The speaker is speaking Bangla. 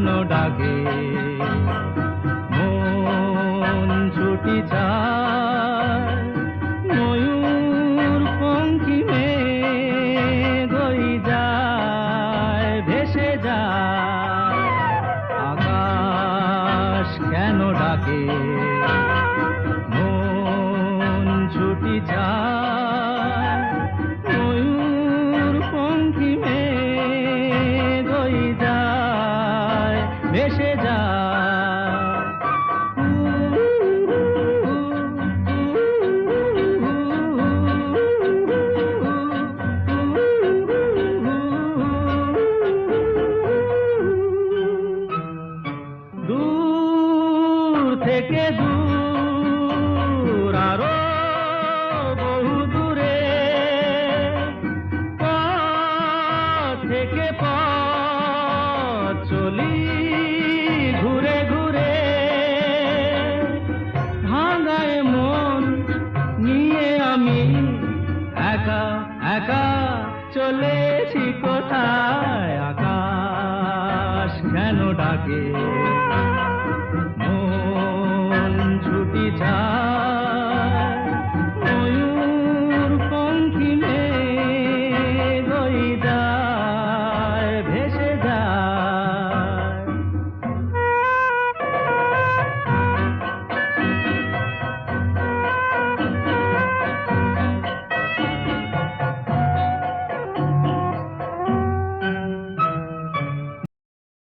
কেন ডাকে। মন ছুটি চায় ময়ূর পঙ্খি গই যায় ভেসে যায়। আকাশ কেন ডাকে? থেকে দূর, আরও বহু দূরে। থেকে পথ চলি ঘুরে ঘুরে। ভাঙায় মন নিয়ে আমি একা একা চলেছি কোথায়? আকাশ কেন ডাকে?